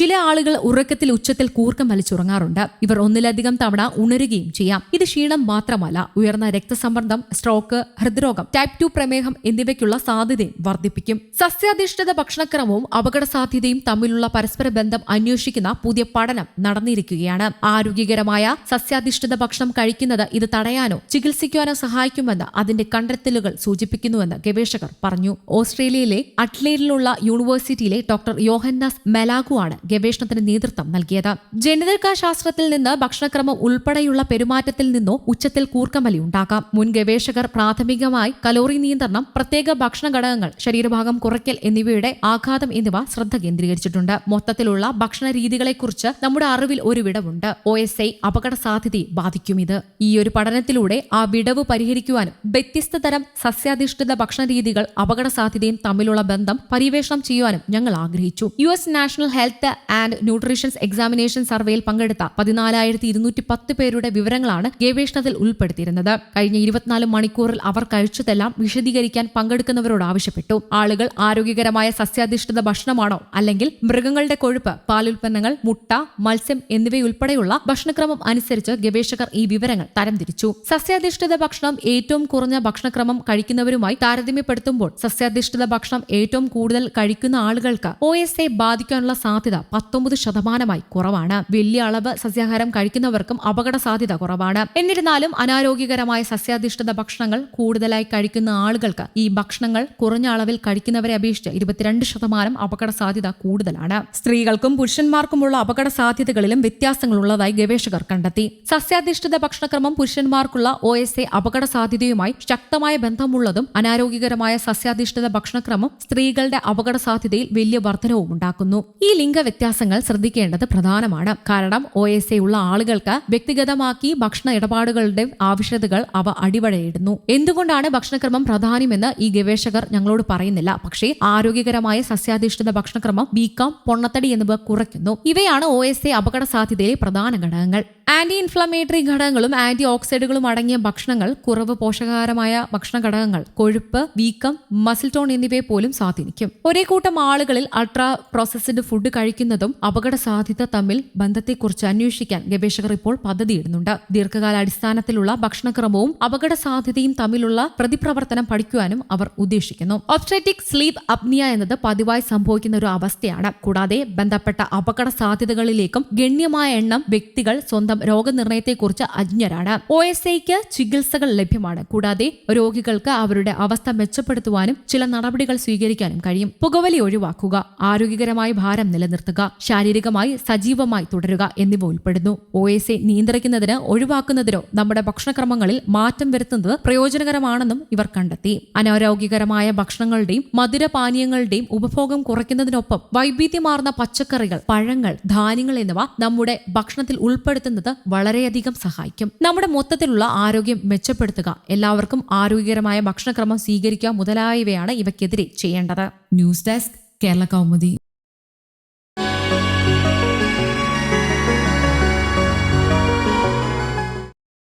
ചില ആളുകൾ ഉറക്കത്തിൽ ഉച്ചത്തിൽ കൂർക്കം വലിച്ചുറങ്ങാറുണ്ട്. ഇവർ ഒന്നിലധികം തവണ ഉണരുകയും ചെയ്യാം. ഇത് ക്ഷീണം മാത്രമല്ല ഉയർന്ന രക്തസമ്മർദ്ദം സ്ട്രോക്ക് ഹൃദ്രോഗം ടൈപ്പ് ടു പ്രമേഹം എന്നിവയ്ക്കുള്ള സാധ്യതയും വർദ്ധിപ്പിക്കും. സസ്യാധിഷ്ഠിത ഭക്ഷണക്രമവും അപകട സാധ്യതയും തമ്മിലുള്ള പരസ്പര ബന്ധം അന്വേഷിക്കുന്ന പുതിയ പഠനം നടന്നിരിക്കുകയാണ്. ആരോഗ്യകരമായ സസ്യാധിഷ്ഠിത ഭക്ഷണം കഴിക്കുന്നത് ഇത് തടയാനോ ചികിത്സിക്കാനോ സഹായിക്കുമെന്ന് അതിന്റെ കണ്ടെത്തലുകൾ സൂചിപ്പിക്കുന്നുവെന്ന് ഗവേഷകർ പറഞ്ഞു. ഓസ്ട്രേലിയയിലെ അട്ലേഡിലുള്ള യൂണിവേഴ്സിറ്റിയിലെ ഡോക്ടർ യോഹന്നാസ് മെലാഗു ആണ് ഗവേഷണത്തിന് നേതൃത്വം നൽകിയത്. ജനിതക ശാസ്ത്രത്തിൽ നിന്ന് ഭക്ഷണക്രമം ഉൾപ്പെടെയുള്ള പെരുമാറ്റത്തിൽ നിന്നോ ഉച്ചത്തിൽ കൂർക്കമലി ഉണ്ടാകാം മുൻ ഗവേഷകർ പ്രാഥമികമായി കലോറി നിയന്ത്രണം പ്രത്യേക ഭക്ഷണ ഘടകങ്ങൾ ശരീരഭാഗം കുറയ്ക്കൽ എന്നിവയുടെ ആഘാതം എന്നിവ ശ്രദ്ധ കേന്ദ്രീകരിച്ചിട്ടുണ്ട്. മൊത്തത്തിലുള്ള ഭക്ഷണ രീതികളെക്കുറിച്ച് നമ്മുടെ അറിവിൽ ഒരു വിടവുണ്ട്. ഒ എസ് ഐ അപകട സാധ്യതയെ ബാധിക്കും ഇത്. ഈ ഒരു പഠനത്തിലൂടെ ആ വിടവ് പരിഹരിക്കുവാനും വ്യത്യസ്ത തരം സസ്യാധിഷ്ഠിത ഭക്ഷണ രീതികൾ അപകട സാധ്യതയും തമ്മിലുള്ള ബന്ധം പര്യവേഷണം ചെയ്യുവാനും ഞങ്ങൾ ആഗ്രഹിച്ചു. U S national health and nutritions examination സർവേയിൽ പങ്കെടുത്ത പതിനാലായിരത്തി ഇരുന്നൂറ്റി പത്ത് പേരുടെ വിവരങ്ങളാണ് ഗവേഷണത്തിൽ ഉൾപ്പെടുത്തിയിരുന്നത്. കഴിഞ്ഞ ഇരുപത്തിനാല് മണിക്കൂറിൽ അവർ കഴിച്ചതെല്ലാം വിശദീകരിക്കാൻ പങ്കെടുക്കുന്നവരോട് ആവശ്യപ്പെട്ടു. ആളുകൾ ആരോഗ്യകരമായ സസ്യാധിഷ്ഠിത ഭക്ഷണമാണോ അല്ലെങ്കിൽ മൃഗങ്ങളുടെ കൊഴുപ്പ് പാലുൽപ്പന്നങ്ങൾ മുട്ട മത്സ്യം എന്നിവയുൾപ്പെടെയുള്ള ഭക്ഷണക്രമം അനുസരിച്ച് ഗവേഷകർ ഈ വിവരങ്ങൾ തരംതിരിച്ചു. സസ്യാധിഷ്ഠിത ഭക്ഷണം ഏറ്റവും കുറഞ്ഞ ഭക്ഷണക്രമം കഴിക്കുന്നവരുമായി താരതമ്യപ്പെടുത്തുമ്പോൾ സസ്യാധിഷ്ഠിത ഭക്ഷണം ഏറ്റവും കൂടുതൽ കഴിക്കുന്ന ആളുകൾക്ക് ഒ എസ് എ ബാധിക്കാനുള്ള സാധ്യത പത്തൊമ്പത് ശതമാനമായി കുറവാണ്. വലിയ അളവ് സസ്യാഹാരം കഴിക്കുന്നവർക്കും അപകട സാധ്യത കുറവാണ്. എന്നിരുന്നാലും അനാരോഗ്യകരമായ സസ്യാധിഷ്ഠിത ഭക്ഷണങ്ങൾ കൂടുതലായി കഴിക്കുന്ന ആളുകൾക്ക് ഈ ഭക്ഷണങ്ങൾ കുറഞ്ഞ അളവിൽ കഴിക്കുന്നവരെ അപേക്ഷിച്ച് ഇരുപത്തിരണ്ട് ശതമാനം അപകട സാധ്യത കൂടുതലാണ്. സ്ത്രീകൾക്കും പുരുഷന്മാർക്കുമുള്ള അപകട സാധ്യതകളിലും വ്യത്യാസങ്ങൾ ഉള്ളതായി ഗവേഷകർ കണ്ടെത്തി. സസ്യാധിഷ്ഠിത ഭക്ഷണക്രമം പുരുഷന്മാർക്കുള്ള ഒ എസ് എ അപകട സാധ്യതയുമായി ശക്തമായ ബന്ധമുള്ളതും അനാരോഗ്യകരമായ സസ്യാധിഷ്ഠിത ഭക്ഷണക്രമം സ്ത്രീകളുടെ അപകട സാധ്യതയിൽ വലിയ വർധനവും ഉണ്ടാക്കുന്നു. ഈ ലിംഗ വ്യത്യാസങ്ങൾ ശ്രദ്ധിക്കേണ്ടത് പ്രധാനമാണ്. കാരണം ഒ എസ് എ ഉള്ള ആളുകൾക്ക് വ്യക്തിഗതമാക്കി ഭക്ഷണ ഇടപാടുകളുടെ ആവശ്യകതകൾ അവ അടിവരയിടുന്നു. എന്തുകൊണ്ടാണ് ഭക്ഷണക്രമം പ്രധാനമെന്ന് ഈ ഗവേഷകർ ഞങ്ങളോട് പറയുന്നില്ല. പക്ഷേ ആരോഗ്യകരമായ സസ്യാധിഷ്ഠിത ഭക്ഷണക്രമം ബീക്കം പൊണ്ണത്തടി എന്നിവ കുറയ്ക്കുന്നു. ഇവയാണ് ഒ എസ് എ അപകട സാധ്യതയിലെ പ്രധാന ഘടകങ്ങൾ. ആന്റി ഇൻഫ്ലമേറ്ററി ഘടകങ്ങളും ആന്റി ഓക്സൈഡുകളും അടങ്ങിയ ഭക്ഷണങ്ങൾ കുറവ് പോഷകകരമായ ഭക്ഷണ ഘടകങ്ങൾ കൊഴുപ്പ് വീക്കം മസിൽ ടോൺ എന്നിവയെ പോലും സ്വാധീനിക്കും. ഒരേ കൂട്ടം ആളുകളിൽ അൾട്രാ പ്രോസസ്ഡ് ഫുഡ് കഴിക്കുന്നതും അപകട സാധ്യത തമ്മിൽ ബന്ധത്തെക്കുറിച്ച് അന്വേഷിക്കാൻ ഗവേഷകർ ഇപ്പോൾ പദ്ധതിയിടുന്നുണ്ട്. ദീർഘകാല അടിസ്ഥാനത്തിലുള്ള ഭക്ഷണക്രമവും അപകട സാധ്യതയും തമ്മിലുള്ള പ്രതിപ്രവർത്തനം പഠിക്കുവാനും അവർ ഉദ്ദേശിക്കുന്നു. ഒബ്സ്ട്രറ്റിക് സ്ലീപ്പ് അപ്നിയ എന്നത് പതിവായി സംഭവിക്കുന്ന ഒരു അവസ്ഥയാണ്. കൂടാതെ ബന്ധപ്പെട്ട അപകട സാധ്യതകളിലേക്കും ഗണ്യമായ എണ്ണം വ്യക്തികൾ സ്വന്തം രോഗനിർണയത്തെക്കുറിച്ച് അജ്ഞരാണ്. ഒ എസ് ഐക്ക് ചികിത്സകൾ ലഭ്യമാണ്. കൂടാതെ രോഗികൾക്ക് അവരുടെ അവസ്ഥ മെച്ചപ്പെടുത്തുവാനും ചില നടപടികൾ സ്വീകരിക്കാനും കഴിയും. പുകവലി ഒഴിവാക്കുക ആരോഗ്യകരമായ ഭാരം നിലനിർത്തുക ശാരീരികമായി സജീവമായി തുടരുക എന്നിവ ഉൾപ്പെടുന്നു. ഒ എസ് ഐ നിയന്ത്രിക്കുന്നതിന് ഒഴിവാക്കുന്നതിനോ നമ്മുടെ ഭക്ഷണക്രമങ്ങളിൽ മാറ്റം വരുത്തുന്നത് പ്രയോജനകരമാണെന്നും ഇവർ കണ്ടെത്തി. അനാരോഗ്യകരമായ ഭക്ഷണങ്ങളുടെയും മധുരപാനീയങ്ങളുടെയും ഉപഭോഗം കുറയ്ക്കുന്നതിനൊപ്പം വൈവിധ്യമാർന്ന പച്ചക്കറികൾ പഴങ്ങൾ ധാന്യങ്ങൾ എന്നിവ നമ്മുടെ ഭക്ഷണത്തിൽ ഉൾപ്പെടുത്തുന്നത് വളരെയധികം സഹായിക്കും. നമ്മുടെ മൊത്തത്തിലുള്ള ആരോഗ്യം മെച്ചപ്പെടുത്തുക എല്ലാവർക്കും ആരോഗ്യകരമായ ഭക്ഷണക്രമം സ്വീകരിക്കുക മുതലായവയാണ് ഇവയ്ക്കെതിരെ ചെയ്യേണ്ടത്. News desk Kerala Kaumudi.